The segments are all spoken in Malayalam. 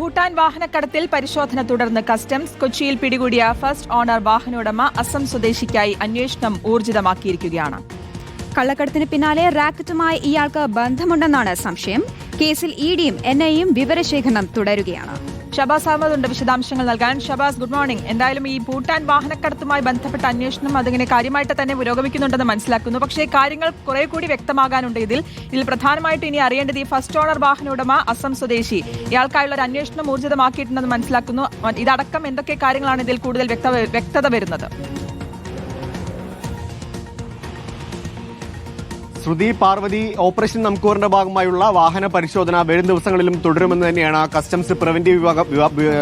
ഭൂട്ടാൻ വാഹനക്കടത്തിൽ പരിശോധന തുടർന്ന് കസ്റ്റംസ് കൊച്ചിയിൽ പിടികൂടിയ ഫസ്റ്റ് ഓണർ വാഹനോടമ അസം സ്വദേശിക്കായി അന്വേഷണം ഊർജിതമാക്കിയിരിക്കുകയാണ്. കള്ളക്കടത്തിന് പിന്നാലെ റാക്കറ്റുമായി ഇയാൾക്ക് ബന്ധമുണ്ടെന്നാണ് സംശയം. കേസിൽ ഇ ഡിയും എൻ ഐയും വിവരശേഖരണം തുടരുകയാണ്. ഷബാസ് അഹമ്മദ് ഉണ്ട് വിശദാംശങ്ങൾ നൽകാൻ. ഷബാസ് ഗുഡ് മോർണിംഗ് എന്തായാലും ഈ ഭൂട്ടാൻ വാഹനക്കടത്തുമായി ബന്ധപ്പെട്ട അന്വേഷണം അതിങ്ങനെ കാര്യമായിട്ട് തന്നെ പുരോഗമിക്കുന്നുണ്ടെന്ന് മനസ്സിലാക്കുന്നു. പക്ഷേ കാര്യങ്ങൾ കുറെ കൂടി വ്യക്തമാകാനുണ്ട് ഇതിൽ. ഇതിൽ പ്രധാനമായിട്ട് ഇനി അറിയേണ്ടത് ഈ ഫസ്റ്റ് ഓണർ വാഹന ഉടമ അസം സ്വദേശി. ഇയാൾക്കായുള്ള ഒരു അന്വേഷണം ഊർജിതമാക്കിയിട്ടുണ്ടെന്ന് മനസ്സിലാക്കുന്നു. ഇതടക്കം എന്തൊക്കെ കാര്യങ്ങളാണ് ഇതിൽ കൂടുതൽ വ്യക്ത വ്യക്തത വരുന്നത്? ശ്രുതി പാർവതി ഓപ്പറേഷൻ നംകൂറിന്റെ ഭാഗമായുള്ള വാഹന പരിശോധന വരും ദിവസങ്ങളിലും തുടരുമെന്ന് തന്നെയാണ് കസ്റ്റംസ് പ്രിവന്റീവ്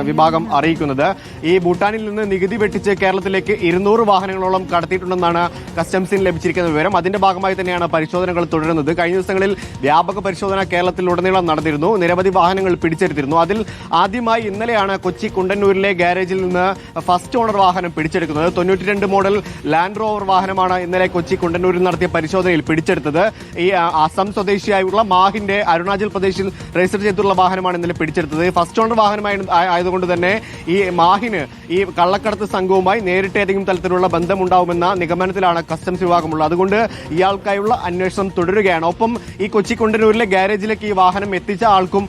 വിഭാഗം അറിയിക്കുന്നത്. ഈ ഭൂട്ടാനിൽ നിന്ന് നികുതി വെട്ടിച്ച് കേരളത്തിലേക്ക് ഇരുന്നൂറ് വാഹനങ്ങളോളം കടത്തിയിട്ടുണ്ടെന്നാണ് കസ്റ്റംസിന് ലഭിച്ചിരിക്കുന്ന വിവരം. അതിന്റെ ഭാഗമായി തന്നെയാണ് പരിശോധനകൾ തുടരുന്നത്. കഴിഞ്ഞ ദിവസങ്ങളിൽ വ്യാപക പരിശോധന കേരളത്തിലുടനീളം നടന്നിരുന്നു. നിരവധി വാഹനങ്ങൾ പിടിച്ചെടുത്തിരുന്നു. അതിൽ ആദ്യമായി ഇന്നലെയാണ് കൊച്ചി കുണ്ടന്നൂരിലെ ഗാരേജിൽ നിന്ന് ഫസ്റ്റ് ഓണർ വാഹനം പിടിച്ചെടുക്കുന്നത്. തൊണ്ണൂറ്റിരണ്ട് മോഡൽ ലാൻഡ് റോവർ വാഹനമാണ് ഇന്നലെ കൊച്ചി കുണ്ടന്നൂരിൽ നടത്തിയ പരിശോധനയിൽ പിടിച്ചെടുത്തത്. ഈ ആ, അസം സ്വദേശിയായുള്ള മാഹിന്റെ അരുണാചൽ പ്രദേശിൽ രജിസ്റ്റർ ചെയ്തിട്ടുള്ള വാഹനമാണ് ഇന്നലെ പിടിച്ചെടുത്തത്. ഫസ്റ്റ് ഓണർ വാഹനമായി ആയതുകൊണ്ട് തന്നെ ഈ മാഹിന് ഈ കള്ളക്കടത്ത് സംഘവുമായി നേരിട്ട് ഏതെങ്കിലും തരത്തിലുള്ള ബന്ധമുണ്ടാവുമെന്ന നിഗമനത്തിലാണ് കസ്റ്റംസ് വിഭാഗമുള്ളത്. അതുകൊണ്ട് ഇയാൾക്കായുള്ള അന്വേഷണം തുടരുകയാണ്. ഒപ്പം ഈ കൊച്ചി കുണ്ടന്നൂരിലെ ഗാരേജിലേക്ക് ഈ വാഹനം എത്തിച്ച ആൾക്കും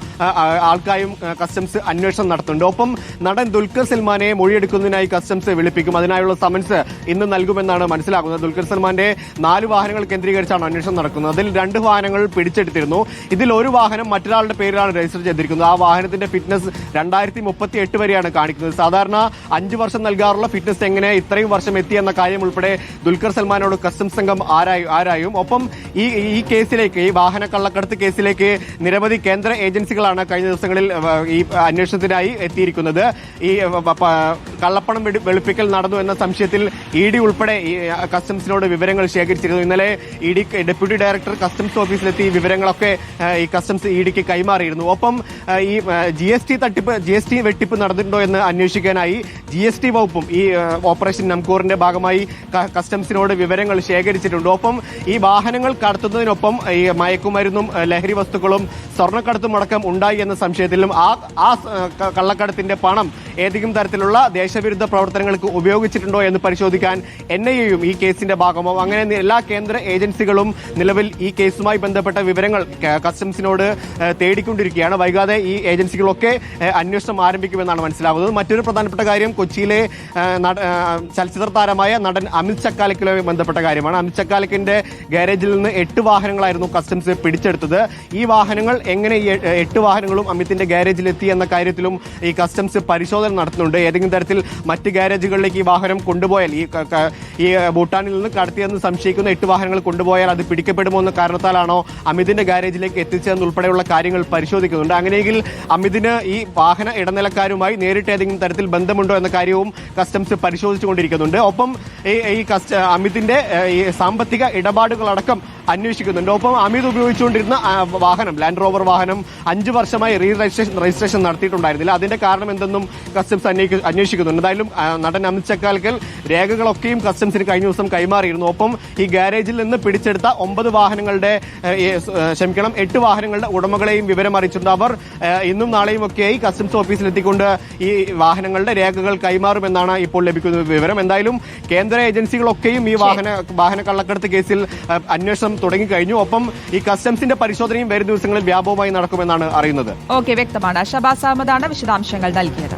ആൾക്കായും കസ്റ്റംസ് അന്വേഷണം നടത്തുന്നുണ്ട്. ഒപ്പം നടൻ ദുൽഖർ സൽമാനെ മൊഴിയെടുക്കുന്നതിനായി കസ്റ്റംസ് വിളിപ്പിക്കും. അതിനായുള്ള സമൻസ് ഇന്ന് നൽകുമെന്നാണ് മനസ്സിലാക്കുന്നത് ദുൽഖർ സൽമാന്റെ നാല് വാഹനങ്ങൾ കേന്ദ്രീകരിച്ചാണ് അന്വേഷണം നടക്കുന്നത് അതിൽ രണ്ട് വാഹനങ്ങൾ പിടിച്ചെടുത്തിരുന്നു. ഇതിൽ ഒരു വാഹനം മറ്റൊരാളുടെ പേരിലാണ് രജിസ്റ്റർ ചെയ്തിരിക്കുന്നത്. ആ വാഹനത്തിന്റെ ഫിറ്റ്നസ് രണ്ടായിരത്തി മുപ്പത്തി എട്ട് വരെയാണ് കാണിക്കുന്നത്. സാധാരണ അഞ്ചു വർഷം നൽകാറുള്ള ഫിറ്റ്നസ് എങ്ങനെ ഇത്രയും വർഷം എത്തി എന്ന കാര്യം ഉൾപ്പെടെ ദുൽഖർ സൽമാനോട് കസ്റ്റംസ് സംഘം ആരായി ആരായും. ഒപ്പം ഈ ഈ കേസിലേക്ക് ഈ വാഹന കള്ളക്കടത്ത് കേസിലേക്ക് നിരവധി കേന്ദ്ര ഏജൻസികളാണ് കഴിഞ്ഞ ദിവസങ്ങളിൽ ഈ അന്വേഷണത്തിനായി എത്തിയിരിക്കുന്നത്. ഈ കള്ളപ്പണം വെളുപ്പിക്കൽ നടന്നു എന്ന സംശയത്തിൽ ഇ ഡി ഉൾപ്പെടെ കസ്റ്റംസിനോട് വിവരങ്ങൾ ശേഖരിച്ചിരുന്നു. ഇന്നലെ E D deputy director customs ഓഫീസിലെത്തി വിവരങ്ങളൊക്കെ ഈ കസ്റ്റംസ് ഇ ഡിക്ക് കൈമാറിയിരുന്നു. ഒപ്പം ഈ ജി എസ് ടി തട്ടിപ്പ് ജി എസ് ടി വെട്ടിപ്പ് നടന്നിട്ടുണ്ടോ എന്ന് അന്വേഷിക്കാനായി ജി എസ് ടി വകുപ്പും ഈ ഓപ്പറേഷൻ നംകൂറിന്റെ ഭാഗമായി കസ്റ്റംസിനോട് വിവരങ്ങൾ ശേഖരിച്ചിട്ടുണ്ട്. ഒപ്പം ഈ വാഹനങ്ങൾ കടത്തുന്നതിനൊപ്പം ഈ മയക്കുമരുന്നും ലഹരി വസ്തുക്കളും സ്വർണക്കടത്തും അടക്കം ഉണ്ടായി എന്ന സംശയത്തിലും ആ ആ കള്ളക്കടത്തിന്റെ പണം ഏതെങ്കിലും തരത്തിലുള്ള ദേശവിരുദ്ധ പ്രവർത്തനങ്ങൾക്ക് ഉപയോഗിച്ചിട്ടുണ്ടോ എന്ന് പരിശോധിക്കാൻ എൻ ഐ എയും ഈ കേസിന്റെ ഭാഗമാവും. അങ്ങനെ എല്ലാ കേന്ദ്ര ഏജൻസികളും നിലവിൽ ഈ കേസുമായി ബന്ധപ്പെട്ട വിവരങ്ങൾ കസ്റ്റംസിനോട് തേടിക്കൊണ്ടിരിക്കുകയാണ്. വൈകാതെ ഈ ഏജൻസികളൊക്കെ അന്വേഷണം ആരംഭിക്കുമെന്നാണ് മനസ്സിലാവുന്നത്. മറ്റൊരു പ്രധാനപ്പെട്ട കാര്യം കൊച്ചിയിലെ ചലച്ചിത്ര താരമായ നടൻ അമിത് ചക്കാലക്കുമായി ബന്ധപ്പെട്ട കാര്യമാണ്. അമിത് ചക്കാലക്കിന്റെ ഗാരേജിൽ നിന്ന് എട്ട് വാഹനങ്ങളായിരുന്നു കസ്റ്റംസ് പിടിച്ചെടുത്തത്. ഈ വാഹനങ്ങൾ എങ്ങനെ എട്ട് വാഹനങ്ങളും അമിത്തിന്റെ ഗാരേജിൽ എത്തി എന്ന കാര്യത്തിലും ഈ കസ്റ്റംസ് പരിശോധന നടത്തുന്നുണ്ട്. ഏതെങ്കിലും തരത്തിൽ മറ്റ് ഗാരേജുകളിലേക്ക് ഈ വാഹനം കൊണ്ടുപോയാൽ ഈ ഭൂട്ടാനിൽ നിന്ന് കടത്തിയെന്ന് സംശയിക്കുന്ന എട്ട് വാഹനങ്ങൾ കൊണ്ടുപോയാൽ അത് പിടിക്കപ്പെടുമോ എന്ന കാരണത്താലാണോ അമിതിന്റെ ഗാരേജിലേക്ക് എത്തിച്ചതെന്നുൾപ്പെടെയുള്ള കാര്യങ്ങൾ പരിശോധിക്കുന്നുണ്ട്. അങ്ങനെയെങ്കിൽ അമിതിന് ഈ വാഹന ഇടനിലക്കാരുമായി നേരിട്ട് ഏതെങ്കിലും തരത്തിൽ ബന്ധമുണ്ടോ എന്ന കാര്യവും കസ്റ്റംസ് പരിശോധിച്ചുകൊണ്ടിരിക്കുന്നുണ്ട്. ഒപ്പം ഈ അമിതിന്റെ ഈ സാമ്പത്തിക ഇടപാടുകളടക്കം അന്വേഷിക്കുന്നുണ്ട്. ഒപ്പം അമിത് ഉപയോഗിച്ചുകൊണ്ടിരുന്ന വാഹനം ലാൻഡ് റോവർ വാഹനം അഞ്ച് വർഷമായി റീ രജിസ്ട്രേഷൻ രജിസ്ട്രേഷൻ നടത്തിയിട്ടുണ്ടായിരുന്നില്ല. അതിന്റെ കാരണം എന്തെന്നും കസ്റ്റംസ് അന്വേഷിക്കുന്നുണ്ട്. എന്തായാലും നടൻ അമിത് ചക്കാൽക്കൽ രേഖകളൊക്കെയും കസ്റ്റംസിന് കഴിഞ്ഞ ദിവസം കൈമാറിയിരുന്നു. ഒപ്പം ഈ ഗാരേജിൽ നിന്ന് പിടിച്ചെടുത്ത ഒമ്പത് വാഹനങ്ങളുടെ ക്ഷമിക്കണം എട്ട് വാഹനങ്ങളുടെ ഉടമകളെയും വിവരം അറിയിച്ചിട്ടുണ്ട് അവർ. ഇന്നും നാളെയും ഒക്കെയായി കസ്റ്റംസ് ഓഫീസിലെത്തിക്കൊണ്ട് ഈ വാഹനങ്ങളുടെ രേഖകൾ കൈമാറുമെന്നാണ് ഇപ്പോൾ ലഭിക്കുന്ന വിവരം. എന്തായാലും കേന്ദ്ര ഏജൻസികളൊക്കെയും ഈ വാഹന വാഹന കള്ളക്കടത്ത് കേസിൽ അന്വേഷണം തുടങ്ങിക്കഴിഞ്ഞു. ഒപ്പം ഈ കസ്റ്റംസിന്റെ പരിശോധനയും വരും ദിവസങ്ങളിൽ വ്യാപകമായി നടക്കുമെന്നാണ് അറിയുന്നത്. ഓക്കെ വ്യക്തമാണ്. ഷബാസ് അഹമ്മദാണ് വിശദാംശങ്ങൾ നൽകിയത്.